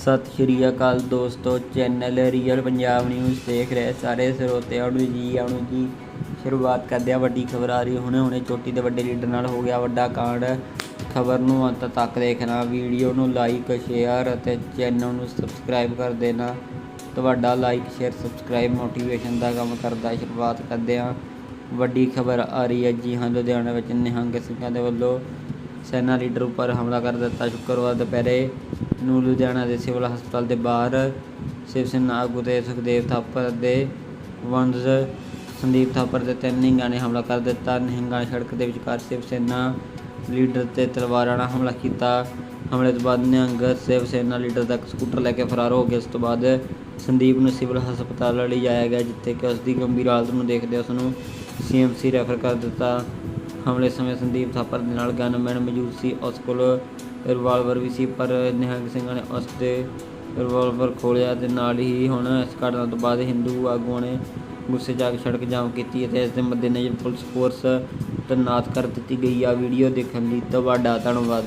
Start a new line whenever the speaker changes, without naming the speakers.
ਸਤਿ ਸ਼੍ਰੀ ਅਕਾਲ ਦੋਸਤੋ, channel real Punjab news ਦੇਖ ਰਹੇ ਸਾਰੇ ਸਰੋਤਿਆਂ ਨੂੰ ਜੀ ਆਉਣ ਜੀ, ਸ਼ੁਰੂਆਤ ਕਰਦੇ ਆ ਵੱਡੀ ਖਬਰ ਆ ਰਹੀ ਹੁਣੇ ਹੁਣੇ ਚੋਟੀ ਦੇ ਵੱਡੇ ਲੀਡਰ ਨਾਲ ਹੋ ਗਿਆ ਵੱਡਾ ਕਾਂਡ। ਖਬਰ ਨੂੰ ਅੰਤ ਤੱਕ ਦੇਖਣਾ, ਵੀਡੀਓ ਨੂੰ ਲਾਈਕ ਸ਼ੇਅਰ ਅਤੇ ਚੈਨਲ ਨੂੰ ਸਬਸਕ੍ਰਾਈਬ ਕਰ ਦੇਣਾ। ਤੁਹਾਡਾ ਲਾਈਕ ਸ਼ੇਅਰ ਸਬਸਕ੍ਰਾਈਬ ਮੋਟੀਵੇਸ਼ਨ ਦਾ ਕੰਮ ਕਰਦਾ ਸ਼ੁਰੂਆਤ ਕਰਦੇ ਆ। ਵੱਡੀ ਖਬਰ ਆ ਰਹੀ ਹੈ ਜੀ, ਹਾਂ, ਲੁਧਿਆਣਾ ਵਿੱਚ ਨਿਹੰਗ ਸਿੰਘਾਂ ਦੇ ਵੱਲੋਂ ਸੈਨਾ ਲੀਡਰ ਉੱਪਰ ਹਮਲਾ ਕਰ ਦਿੱਤਾ ਸ਼ੁੱਕਰਵਾਰ ਦੁਪਹਿਰੇ। ਨੂੰ ਲੁਧਿਆਣਾ ਦੇ ਸਿਵਲ ਹਸਪਤਾਲ ਦੇ ਬਾਹਰ ਸ਼ਿਵ ਸੈਨਾ ਆਗੂ ਤੇ ਸੁਖਦੇਵ ਥਾਪਰ ਦੇ ਵੰਸ਼ ਸੰਦੀਪ ਥਾਪਰ ਦੇ ਤਿੰਨ ਨਿਹੰਗਾਂ ਨੇ ਹਮਲਾ ਕਰ ਦਿੱਤਾ। ਨਿਹੰਗਾਂ ਸੜਕ ਦੇ ਵਿਚਕਾਰ ਸ਼ਿਵ ਸੈਨਾ ਲੀਡਰ ਤੇ ਤਲਵਾਰਾਂ ਨਾਲ ਹਮਲਾ ਕੀਤਾ। ਹਮਲੇ ਤੋਂ ਬਾਅਦ ਨਿਹੰਗ ਸ਼ਿਵ ਸੈਨਾ ਲੀਡਰ ਦਾ ਇੱਕ ਸਕੂਟਰ ਲੈ ਕੇ ਫਰਾਰ ਹੋ ਗਿਆ ਉਸ ਤੋਂ ਬਾਅਦ ਸੰਦੀਪ ਨੂੰ ਸਿਵਲ ਹਸਪਤਾਲ ਲਿਜਾਇਆ ਗਿਆ, ਜਿੱਥੇ ਕਿ ਉਸ ਦੀ ਗੰਭੀਰ ਹਾਲਤ ਨੂੰ ਦੇਖਦੇ ਉਸ ਨੂੰ ਸੀਐਮਸੀ ਰੈਫਰ ਕਰ ਦਿੱਤਾ। ਹਮਲੇ ਸਮੇਂ ਸੰਦੀਪ ਥਾਪਰ ਦੇ ਨਾਲ ਗਨਮੈਨ ਮੌਜੂਦ ਸੀ। ਉਸ ਕੋਲ ਰਿਵਾਲਵਰ ਵੀ ਸੀ, ਪਰ ਨਿਹੰਗ ਸਿੰਘਾਂ ਨੇ ਉਸ ਦੇ ਰਿਵਾਲਵਰ ਖੋਲਿਆ ਤੇ ਨਾਲ ਹੀ ਹੁਣ ਇਸ ਘਟਨਾ ਤੋਂ ਬਾਅਦ ਹਿੰਦੂ ਆਗੂਆਂ ਨੇ ਗੁੱਸੇ ਜਾ ਕੇ ਸੜਕ ਜਾਮ ਕੀਤੀ ਅਤੇ ਇਸ ਦੇ ਮੱਦੇਨਜ਼ਰ ਪੁਲਿਸ ਫੋਰਸ ਤੈਨਾਤ ਕਰ ਦਿੱਤੀ ਗਈ। ਆ ਵੀਡੀਓ ਦੇਖਣ ਲਈ ਤੁਹਾਡਾ ਧੰਨਵਾਦ।